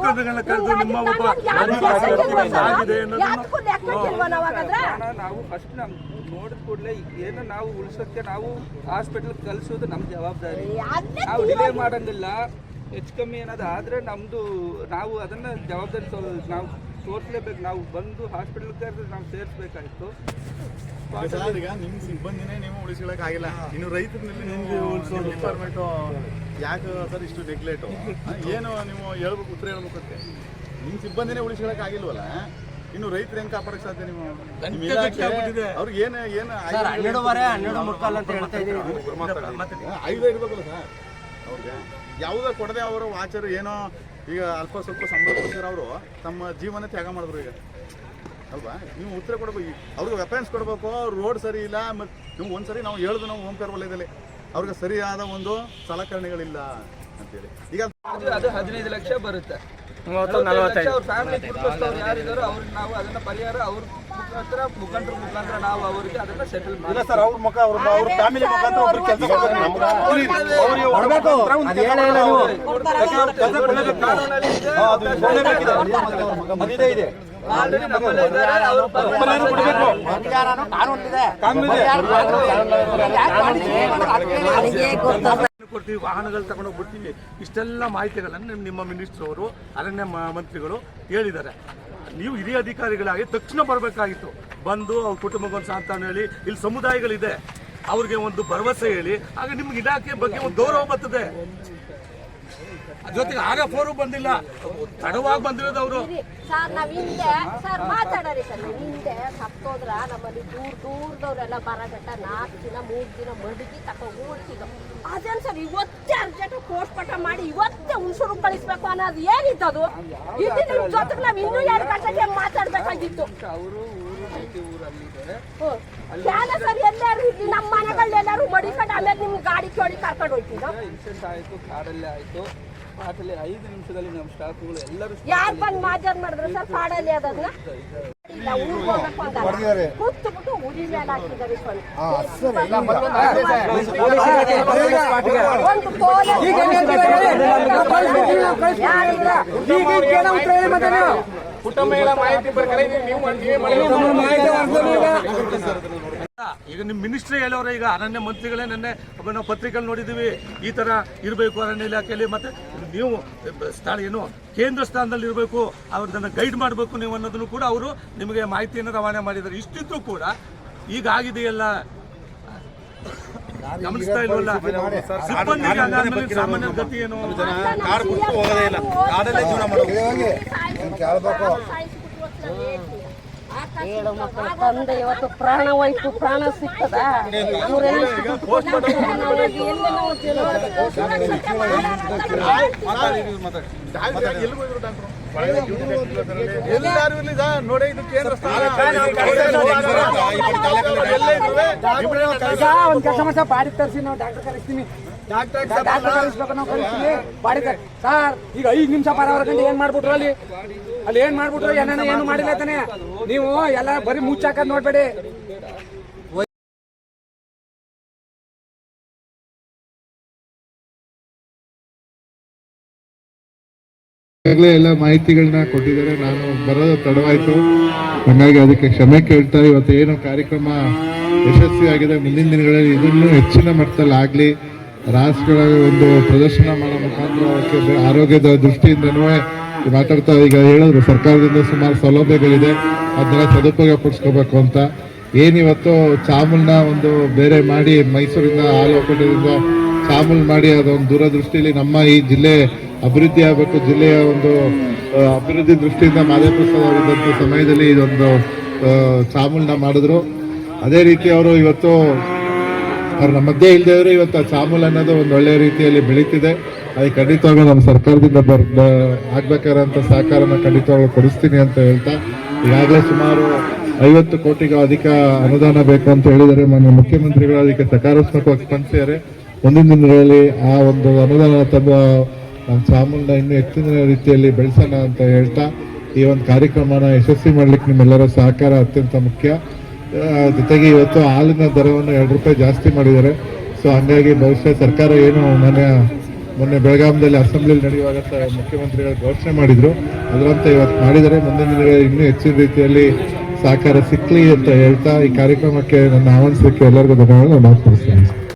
ಮುಖಂಡಗಳನ್ನ ಕರೆದು ನಿಮ್ಮ ಒಬ್ಬ ಆಗಿದೆ ನಾವು ಫಸ್ಟ್ ನಮ್ ನೋಡಿದ ಕೂಡಲೇ ಏನು ನಾವು ಉಳಿಸೋಕ್ಕೆ ನಾವು ಹಾಸ್ಪಿಟಲ್ ಕಲಿಸೋದು ನಮ್ಮ ಜವಾಬ್ದಾರಿ. ನಾವು ಡಿಲೇ ಮಾಡಂಗಿಲ್ಲ. ಹೆಚ್ಚು ಕಮ್ಮಿ ಏನಾದ್ರು ಆದರೆ ನಮ್ಮದು ನಾವು ಅದನ್ನ ಜವಾಬ್ದಾರಿ ನಾವು ತೋರಿಸ್ಲೇಬೇಕು. ನಾವು ಬಂದು ಹಾಸ್ಪಿಟಲ್ ಕರೆದ್ರೆ ನಾವು ಸೇರಿಸ್ಬೇಕಾಯ್ತು. ಸರ್, ಈಗ ನಿಮ್ ಸಿಬ್ಬಂದಿನೇ ನೀವು ಉಳಿಸ್ಕೊಳಕ್ ಆಗಿಲ್ಲ. ಇನ್ನು ರೈತರಲ್ಲಿ ನಿಮ್ಗೆ ಡಿಪಾರ್ಟ್ಮೆಂಟ್ ಯಾಕೆ ಸರ್ ಇಷ್ಟು ನೆಗ್ಲೆಟು ಏನು ನೀವು ಹೇಳ್ಬೇಕು ಉತ್ತರ ಹೇಳ್ಬೇಕಂತೆ ನಿಮ್ಮ ಸಿಬ್ಬಂದಿನೇ ಉಳಿಸ್ಕೊಳಕ್ ಆಗಿಲ್ವಲ್ಲ? ಇನ್ನು ರೈತರು ಹೆಂಗ್ ಕಾಪಾಡಕ್ ಸಾಧ್ಯ ನೀವು? ಅವ್ರಿಗೆ ಏನು ಏನು ಹನ್ನೆರಡುವರೆ ಹನ್ನೆರಡು ಮುಕ್ಕಾಲು ಅಂತ ಹೇಳ್ತಾ ಇದ್ದೀವಿ ಐದು ಇರ್ಬೇಕಲ್ಲ ಸರ್. ಅವ್ರಿಗೆ ಯಾವುದೋ ಕೊಡದೆ ಅವರು ವಾಚರ್ ಏನೋ ಈಗ ಅಲ್ಪ ಸ್ವಲ್ಪ ಸಂಬಳ ಅವರು ತಮ್ಮ ಜೀವನ ತ್ಯಾಗ ಮಾಡಿದ್ರು ಈಗ. ಅಲ್ವಾ? ನೀವು ಉತ್ತರ ಕೊಡಬೇಕು. ಅವ್ರಿಗೆ ವೆಪನ್ಸ್ ಕೊಡಬೇಕು ರೋಡ್ ಸರಿ ಇಲ್ಲ ಮತ್ತು ನೀವು ಒಂದ್ಸರಿ ನಾವು ಹೇಳ್ದು ನಾವು ಓಂಪೇರ್ ವಲಯದಲ್ಲಿ, ಅವ್ರಿಗೆ ಸರಿಯಾದ ಒಂದು ಸಲಕರಣೆಗಳಿಲ್ಲ ಅಂತೇಳಿ. ಈಗ ಅದು ಹದಿನೈದು ಲಕ್ಷ ಬರುತ್ತೆ. ಮೂವತ್ತು ನಲವತ್ತೈದು ಲಕ್ಷ ಅವ್ರ ಫ್ಯಾಮಿಲಿ ಕುಟುಂಬಸ್ಥರು ಯಾರಿದ್ದಾರೋ ಅವ್ರಿಗೆ ನಾವು ಅದನ್ನ ಪರಿಹಾರ ಅವ್ರ ಮುಖಾಂತರ ಮುಖಂಡರ ಮುಖಾಂತರ ನಾವು ಅವರಿಗೆ ಅದನ್ನ ಸೆಟಲ್ ಇಲ್ಲ ಸರ್ ಅವ್ರ ಮುಖ ಅವ್ರ ಅವ್ರ ಫ್ಯಾಮಿಲಿ ಮುಖಾಂತರ ಒಬ್ರು ಕೆಲಸ ಕಾನೂನಿದೆ. ಕೊಡ್ತೀವಿ, ವಾಹನಗಳು ತಗೊಂಡೋಗಿ ಬಿಡ್ತೀವಿ ಇಷ್ಟೆಲ್ಲ ಮಾಹಿತಿಗಳನ್ನು ನಿಮ್- ನಿಮ್ಮ ಮಿನಿಸ್ಟರ್ ಅವರು, ಅರಣ್ಯ ಮಂತ್ರಿಗಳು ಹೇಳಿದ್ದಾರೆ. ನೀವು ಹಿರಿಯ ಅಧಿಕಾರಿಗಳಾಗಿ ತಕ್ಷಣ ಬರಬೇಕಾಗಿತ್ತು. ಬಂದು ಅವ್ರ ಕುಟುಂಬಕ್ಕೊಂದು ಸಾಂತ್ವನ ಹೇಳಿ, ಇಲ್ಲಿ ಸಮುದಾಯಗಳಿದೆ. ಅವ್ರಿಗೆ ಒಂದು ಭರವಸೆ ಹೇಳಿ ಹಾಗೆ ನಿಮ್ಗೆ ಇಲಾಖೆ ಬಗ್ಗೆ ಒಂದು ಗೌರವ ಬರ್ತದೆ. ಜೊತೆಗೆ ಆಗ ಫೋರು ಅವರು ಬಂದಿಲ್ಲ. ತಡವಾಗಿ ಬಂದಿರೋದು ಅವರು. ಸರ್ ನಾವ್ ಹಿಂದೆ ಸರ್ ಮಾತಾಡರಿ ಸರ್ ನಾವ್ ಹಿಂದೆ ಸತ್ತೋದ್ರ ನಮ್ಮಲ್ಲಿ ದೂರ ದೂರದವ್ರೆಲ್ಲ ಬರಗಟ್ಟ ನಾಲ್ಕು ದಿನ ಮೂರು ದಿನ ಮಡಗಿ ತಕೊಂಡು ಓಡ್ತಿದ್ವು ಅದೇನ್ ಸರ್ ಇವತ್ತೇ ಅರ್ಜೆಂಟ್ ಪೋಸ್ಟ್ಮಾರ್ಟ ಮಾಡಿ ಇವತ್ತೇ ಹುಣಸೂರು ಕಳಿಸ್ಬೇಕು ಅನ್ನೋದು ಏನಿತ್ತದು? ಇದು ನಿಮ್ ಜೊತೆಗೆ ನಾವ್ ಇನ್ನೂ ಎರಡು ಗಂಟೆಗೆ ಮಾತಾಡ್ಬೇಕಾಗಿತ್ತು. ಯಾರ ಸರ್ ಎಲ್ಲಾರು ಇಲ್ಲಿ ನಮ್ಮ ಮನೆಗಳೆಲ್ಲರೂ ಎಲ್ಲಾರು ಮಡಿಕೊಂಡು ಆಮೇಲೆ ನಿಮ್ ಗಾಡಿ ಕೇಳಿ ಕರ್ಕೊಂಡು ಇನ್ಸಿಡೆಂಟ್ ಆಯ್ತು ಆಯ್ತು. ಕಾಡಲ್ಲಿ ಐದು ನಿಮಿಷದಲ್ಲಿ ನಮ್ಮ ಸ್ಟಾಫ್ಗಳು ಎಲ್ಲರೂ ಯಾರ್ ಬಂದ್ ಮಾಜರ್ ಮಾಡಿದ್ರು ಸರ್ ಪಾಡಲ್ಲಿ ಅದನ್ನ ಕೂತ್ಬಿಟ್ಟು ಉರಿ ಮೇಲೆ ಹಾಕಿದ್ದಾರೆ ಒಂದು ಈಗ ನಿಮ್ಮ ಮಿನಿಸ್ಟ್ರಿ ಹೇಳೋರೆ ಈಗ ಅರಣ್ಯ ಮಂತ್ರಿಗಳೇ ನಿನ್ನೆ ಒಬ್ಬ ನಾವು ಪತ್ರಿಕೆಯಲ್ಲಿ ನೋಡಿದ್ದೀವಿ ಈ ತರ ಇರಬೇಕು ಅರಣ್ಯ ಇಲಾಖೆಯಲ್ಲಿ ಮತ್ತೆ ನೀವು ಸ್ಥಳ ಏನು ಕೇಂದ್ರ ಸ್ಥಾನದಲ್ಲಿ ಇರಬೇಕು ಅವ್ರನ್ನ ಗೈಡ್ ಮಾಡಬೇಕು ನೀವು ಅನ್ನೋದನ್ನು ಕೂಡ ಅವರು ನಿಮಗೆ ಮಾಹಿತಿಯನ್ನು ರವಾನೆ ಮಾಡಿದ್ದಾರೆ. ಇಷ್ಟಿದ್ರು ಕೂಡ ಈಗ ಆಗಿದೆಯಲ್ಲ. ಗಮನಿಸ್ತಾ ಇಲ್ವಲ್ಲ? ಸಿಬ್ಬಂದಿಗೆ ಹಂಗಾದ್ಮೇಲೆ ಸಾಮಾನ್ಯ ಗತಿ ಏನು? ಕಾರ್ ಬಿಟ್ಟು ಹೋಗೋದೇ ಇಲ್ಲ. ಕಾಡಲ್ಲೇ ಜೀವನ ಮಾಡೋದು. ಹೇಳು ಮಕ್ಕಳು ತಂದೆ ಇವತ್ತು ಪ್ರಾಣ ಹೋಯ್ತು ಪ್ರಾಣ? ಎಲ್ಲಾರು ಇಲ್ಲಿ ಇದು ಕೇಂದ್ರ ಇದ್ರುವೆ, ಒಂದ್ ಕೆಲಸ ಮಾಡ್ತಾ ಬಾಡಿ ತರಿಸಿ ನಾವು ಡಾಕ್ಟರ್ ಕರೆಸ್ತೀವಿ ಸರ್ ಈಗ ಐದು ನಿಮಿಷ ಬರೋವರ ಗಂಟೆ ಏನ್ ಮಾಡ್ಬಿಟ್ರು ಅಲ್ಲಿ? ಅಲ್ಲಿ ಏನ್ ಮಾಡ್ಬಿಟ್ರು? ಏನೇನು ಏನು ಮಾಡಿಲ್ಲ ತಾನೆ. ನೀವು ಎಲ್ಲ ಬರೀ ಮುಚ್ಚಾಕದ್ ನೋಡ್ಬೇಡಿ. ಈಗಾಗಲೇ ಎಲ್ಲ ಮಾಹಿತಿಗಳನ್ನ ಕೊಟ್ಟಿದ್ದಾರೆ. ನಾನು ಬರೋದು ತಡವಾಯ್ತು. ಹಾಗಾಗಿ ಅದಕ್ಕೆ ಕ್ಷಮೆ ಕೇಳ್ತಾ ಇವತ್ತು ಏನು ಕಾರ್ಯಕ್ರಮ ಯಶಸ್ವಿ ಆಗಿದೆ ಮುಂದಿನ ದಿನಗಳಲ್ಲಿ ಇದನ್ನು ಹೆಚ್ಚಿನ ಮಟ್ಟದಲ್ಲಿ ಆಗಲಿ. ರಾಷ್ಟ್ರಗಳ ಒಂದು ಪ್ರದರ್ಶನ ಮಾಡೋ ಮುಖಾಂತರ ಆರೋಗ್ಯದ ದೃಷ್ಟಿಯಿಂದನೂ ಮಾತಾಡ್ತಾ ಈಗ ಹೇಳಿದ್ರು, ಸರ್ಕಾರದಿಂದ ಸುಮಾರು ಸೌಲಭ್ಯಗಳಿದೆ ಅದನ್ನ ಸದುಪಯೋಗ ಪಡಿಸ್ಕೋಬೇಕು ಅಂತ. ಏನಿವತ್ತು ಚಾಮುಲ್ನ ಒಂದು ಬೇರೆ ಮಾಡಿ ಮೈಸೂರಿಂದ ಹಾಲು ಚಾಮುಲ್ ಮಾಡಿ ಅದೊಂದು ದೂರದೃಷ್ಟಿಯಲ್ಲಿ ನಮ್ಮ ಈ ಜಿಲ್ಲೆ ಅಭಿವೃದ್ಧಿ ಆಗಬೇಕು, ಜಿಲ್ಲೆಯ ಒಂದು ಅಭಿವೃದ್ಧಿ ದೃಷ್ಟಿಯಿಂದ ಮಾದೇಪ್ರಸಾದ್ ಸಮಯದಲ್ಲಿ ಇದೊಂದು ಚಾಮುಲ್ನ ಮಾಡಿದ್ರು. ಅದೇ ರೀತಿ ಅವರು ಇವತ್ತು ಅವ್ರು ನಮ್ಮ ಮಧ್ಯೆ ಇಲ್ಲದೆ ಇವತ್ತು ಆ ಚಾಮೂಲ್ ಅನ್ನೋದು ಒಂದು ಒಳ್ಳೆಯ ರೀತಿಯಲ್ಲಿ ಬೆಳೀತಿದೆ. ಅದಕ್ಕೆ ಖಂಡಿತವಾಗ್ಲೂ ನಮ್ಮ ಸರ್ಕಾರದಿಂದ ಬರ್ ಆಗ್ಬೇಕಾದಂಥ ಸಹಕಾರನ ಖಂಡಿತವಾಗ್ಲೂ ಕೊಡಿಸ್ತೀನಿ ಅಂತ ಹೇಳ್ತಾ, ಈಗಾಗಲೇ ಸುಮಾರು ಐವತ್ತು ಕೋಟಿಗೂ ಅಧಿಕ ಅನುದಾನ ಬೇಕು ಅಂತ ಹೇಳಿದರೆ ಮಾನ್ಯ ಮುಖ್ಯಮಂತ್ರಿಗಳು ಅದಕ್ಕೆ ಸಕಾರಾತ್ಮಕವಾಗಿ ಸ್ಪಂದಿಸಿದ್ದಾರೆ. ಮುಂದಿನ ದಿನಗಳಲ್ಲಿ ಆ ಒಂದು ಅನುದಾನ ತಂದು ನಮ್ಮ ಚಾಮುಂಡ ಇನ್ನೂ ಹೆಚ್ಚಿನ ರೀತಿಯಲ್ಲಿ ಬೆಳೆಸೋಣ ಅಂತ ಹೇಳ್ತಾ, ಈ ಒಂದು ಕಾರ್ಯಕ್ರಮನ ಯಶಸ್ವಿ ಮಾಡ್ಲಿಕ್ಕೆ ನಿಮ್ಮೆಲ್ಲರ ಸಹಕಾರ ಅತ್ಯಂತ ಮುಖ್ಯ. ಜೊತೆಗೆ ಇವತ್ತು ಹಾಲಿನ ದರವನ್ನು ಎರಡು ರೂಪಾಯಿ ಜಾಸ್ತಿ ಮಾಡಿದ್ದಾರೆ. ಸೊ ಹಂಗಾಗಿ ಬಹುಶಃ ಸರ್ಕಾರ ಏನು ಮೊನ್ನೆ ಮೊನ್ನೆ ಬೆಳಗಾಂದಲ್ಲಿ ಅಸೆಂಬ್ಲಿಯಲ್ಲಿ ನಡೆಯುವಾಗ ಮುಖ್ಯಮಂತ್ರಿಗಳು ಘೋಷಣೆ ಮಾಡಿದ್ರು. ಅದರಂತೆ ಇವತ್ತು ಮಾಡಿದರೆ ಮುಂದಿನ ದಿನಗಳಲ್ಲಿ ಇನ್ನೂ ಹೆಚ್ಚಿನ ರೀತಿಯಲ್ಲಿ ಸಹಕಾರ ಸಿಕ್ಕಲಿ ಅಂತ ಹೇಳ್ತಾ ಈ ಕಾರ್ಯಕ್ರಮಕ್ಕೆ ನನ್ನ ಆಹ್ವಾನಿಸಲಿಕ್ಕೆ ಎಲ್ಲರಿಗೂ ಧನ್ಯವಾದ ನಾನು ಮಾತನಾಡ್ತೀನಿ